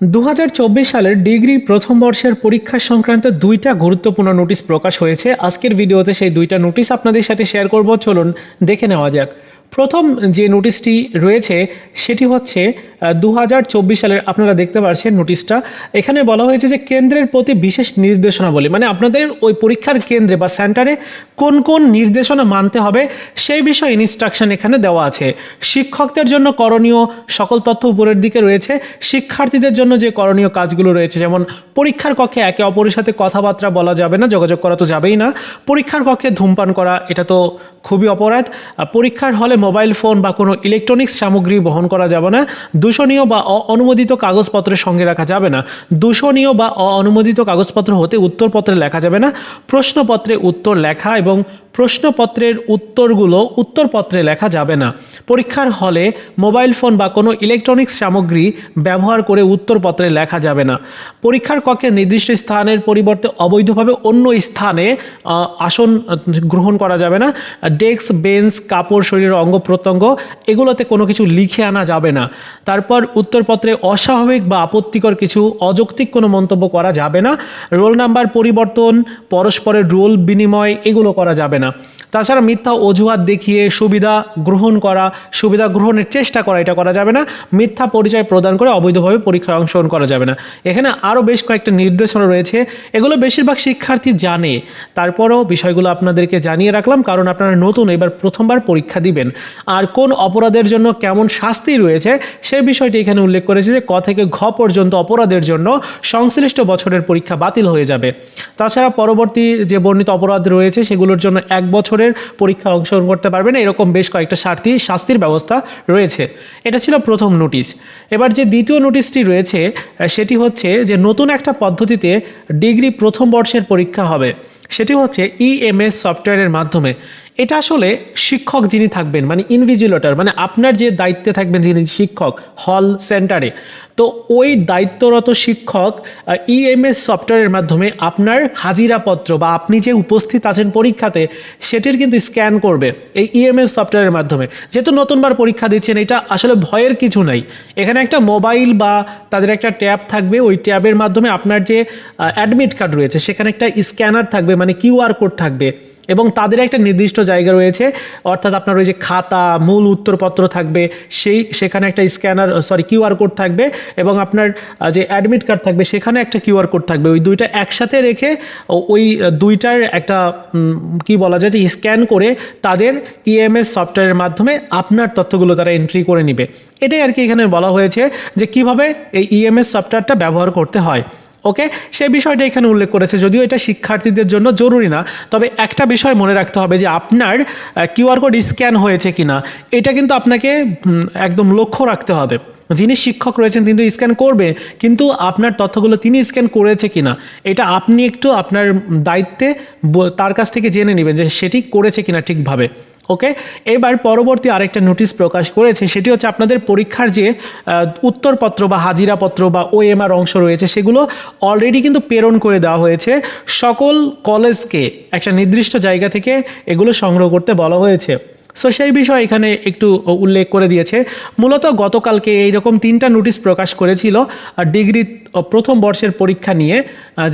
দু হাজার চব্বিশ সালের ডিগ্রি প্রথম বর্ষের পরীক্ষা সংক্রান্ত দুইটা গুরুত্বপূর্ণ নোটিশ প্রকাশ হয়েছে। আজকের ভিডিওতে সেই দুইটা নোটিশ আপনাদের সাথে শেয়ার করব। চলুন দেখে নেওয়া যাক। প্রথম যে নোটিশটি রয়েছে, সেটি হচ্ছে দু হাজার চব্বিশ সালের, আপনারা দেখতে পাচ্ছেন নোটিশটা। এখানে বলা হয়েছে যে কেন্দ্রের প্রতি বিশেষ নির্দেশনা নির্দেশনাবলী মানে আপনাদের ওই পরীক্ষার কেন্দ্রে বা সেন্টারে কোন কোন নির্দেশনা মানতে হবে, সেই বিষয়ে ইনস্ট্রাকশন এখানে দেওয়া আছে। শিক্ষকদের জন্য করণীয় সকল তথ্য উপরের দিকে রয়েছে। শিক্ষার্থীদের জন্য যে করণীয় কাজগুলো রয়েছে, যেমন পরীক্ষার কক্ষে একে অপরের সাথে কথাবার্তা বলা যাবে না, যোগাযোগ করা তো যাবেই না। পরীক্ষার কক্ষে ধূমপান করা, এটা তো খুবই অপরাধ। পরীক্ষার হলে মোবাইল ফোন বা কোনো ইলেকট্রনিক্স সামগ্রী বহন করা যাবে না, দূষণীয় বা অনুমোদিত কাগজপত্রের সঙ্গে রাখা যাবে না। দূষণীয় বা অনুমোদিত কাগজপত্র হতে উত্তরপত্রে লেখা যাবে না, প্রশ্নপত্রে উত্তর লেখা এবং প্রশ্নপত্রের উত্তরগুলো উত্তরপত্রে লেখা যাবে না। পরীক্ষার হলে মোবাইল ফোন বা কোনো ইলেকট্রনিক্স সামগ্রী ব্যবহার করে উত্তরপত্রে লেখা যাবে না। পরীক্ষার কক্ষে নির্দিষ্ট স্থানের পরিবর্তে অবৈধভাবে অন্য স্থানে আসন গ্রহণ করা যাবে না। ডেস্ক, বেঞ্চ, কাপড়, শরীরের অঙ্গ প্রত্যঙ্গ, এগুলোতে কোনো কিছু লিখে আনা যাবে না। তারপর উত্তরপত্রে অস্বাভাবিক বা আপত্তিকর কিছু, অযৌক্তিক কোনো মন্তব্য করা যাবে না। রোল নাম্বার পরিবর্তন, পরস্পরের রোল বিনিময়, এগুলো করা যাবে না। তাছাড়া মিথ্যা অজুহাত দেখিয়ে সুবিধা গ্রহণ করা, সুবিধা গ্রহণের চেষ্টা করা, এটা করা যাবে না। মিথ্যা পরিচয় প্রদান করে অবৈধভাবে পরীক্ষায় অংশগ্রহণ করা যাবে না। এখানে আরও বেশ কয়েকটা নির্দেশনা রয়েছে। এগুলো বেশিরভাগ শিক্ষার্থী জানে। তারপরও বিষয়গুলো আপনাদেরকে জানিয়ে রাখলাম, কারণ আপনারা নতুন, এবার প্রথমবার পরীক্ষা দিবেন। আর কোন অপরাধের জন্য কেমন শাস্তি রয়েছে সে বিষয়টি এখানে উল্লেখ করেছে যে ক থেকে ঘ পর্যন্ত অপরাধের জন্য সংশ্লিষ্ট বছরের পরীক্ষা বাতিল হয়ে যাবে। তাছাড়া পরবর্তী যে বর্ণিত অপরাধ রয়েছে সেগুলোর জন্য এক বছরের পরীক্ষা অংশগ্রহণ করতে পারবেন এরকম বেশ কয়েকটা শাস্তি, শাস্তির ব্যবস্থা রয়েছে। এটা ছিল প্রথম নোটিশ এবার যে দ্বিতীয় নোটিশটি রয়েছে, সেটি হচ্ছে যে নতুন একটা পদ্ধতিতে ডিগ্রি প্রথম বর্ষের পরীক্ষা হবে। সেটি হচ্ছে ইএমএস সফটওয়্যারের মাধ্যমে। এটা আসলে শিক্ষক যিনি থাকবেন মানে ইনভিজিলেটর মানে আপনার যে দায়িত্বে থাকবেন যিনি শিক্ষক হল সেন্টারে তো ওই দায়িত্বরত শিক্ষক ইএমএস সফটওয়্যারের মাধ্যমে আপনার হাজিরাপত্র বা আপনি যে উপস্থিত আছেন পরীক্ষাতে, সেটির কিন্তু স্ক্যান করবে এই ইএমএস সফটওয়্যারের মাধ্যমে। যেহেতু নতুনবার পরীক্ষা দিচ্ছেন, এটা আসলে ভয়ের কিছু নাই। এখানে একটা মোবাইল বা তাদের একটা ট্যাব থাকবে, ওই ট্যাবের মাধ্যমে আপনার যে অ্যাডমিট কার্ড রয়েছে, সেখানে একটা স্ক্যানার থাকবে মানে কিউআর কোড থাকবে। এবং তাদের একটা নির্দিষ্ট জায়গা রয়েছে, অর্থাৎ আপনার ওই যে খাতা, মূল উত্তরপত্র থাকবে, সেই, সেখানে একটা স্ক্যানার সরি কিউআর কোড থাকবে এবং আপনার যে অ্যাডমিট কার্ড থাকবে, সেখানে একটা কিউআর কোড থাকবে। ওই দুইটা একসাথে রেখে ওই দুইটার একটা কি বলা যায় যে স্ক্যান করে তাদের ইএমএস সফটওয়্যারের মাধ্যমে আপনার তথ্যগুলো তারা এন্ট্রি করে নেবে। এটাই আর কি এখানে বলা হয়েছে যে কীভাবে এই ইএমএস সফটওয়্যারটা ব্যবহার করতে হয়। ওকে সে বিষয়টা এখানে উল্লেখ করেছে, যদিও এটা শিক্ষার্থীদের জন্য জরুরি না, তবে একটা বিষয় মনে রাখতে হবে যে আপনার কিউআর কোড স্ক্যান হয়েছে কিনা, এটা কিন্তু আপনাকে একদম লক্ষ্য রাখতে হবে। যিনি শিক্ষক রয়েছেন তিনি স্ক্যান করবে, কিন্তু আপনার তথ্যগুলো তিনি স্ক্যান করেছে কিনা, এটা আপনি একটু আপনার দায়িত্বে তার কাছ থেকে জেনে নেবেন যে সেটি করেছে কিনা ঠিকভাবে। ওকে? এবার পরবর্তী আরেকটা নোটিশ প্রকাশ করেছে, সেটি হচ্ছে আপনাদের পরীক্ষার যে উত্তরপত্র বা হাজিরাপত্র বা ওএমআর অংশ রয়েছে, সেগুলো অলরেডি কিন্তু প্রেরণ করে দেওয়া হয়েছে। সকল কলেজকে একটা নির্দিষ্ট জায়গা থেকে এগুলো সংগ্রহ করতে বলা হয়েছে। সো সেই বিষয়ে এখানে একটু উল্লেখ করে দিয়েছে। মূলত গতকালকে এইরকম তিনটা নোটিশ প্রকাশ করেছিল ডিগ্রি প্রথম বর্ষের পরীক্ষা নিয়ে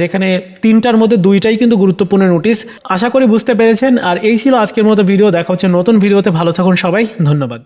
যেখানে তিনটার মধ্যে দুইটাই কিন্তু গুরুত্বপূর্ণ নোটিশ। আশা করি বুঝতে পেরেছেন। আর এই ছিল আজকের মতো ভিডিও। দেখা হচ্ছে নতুন ভিডিওতে। ভালো থাকুন সবাই। ধন্যবাদ।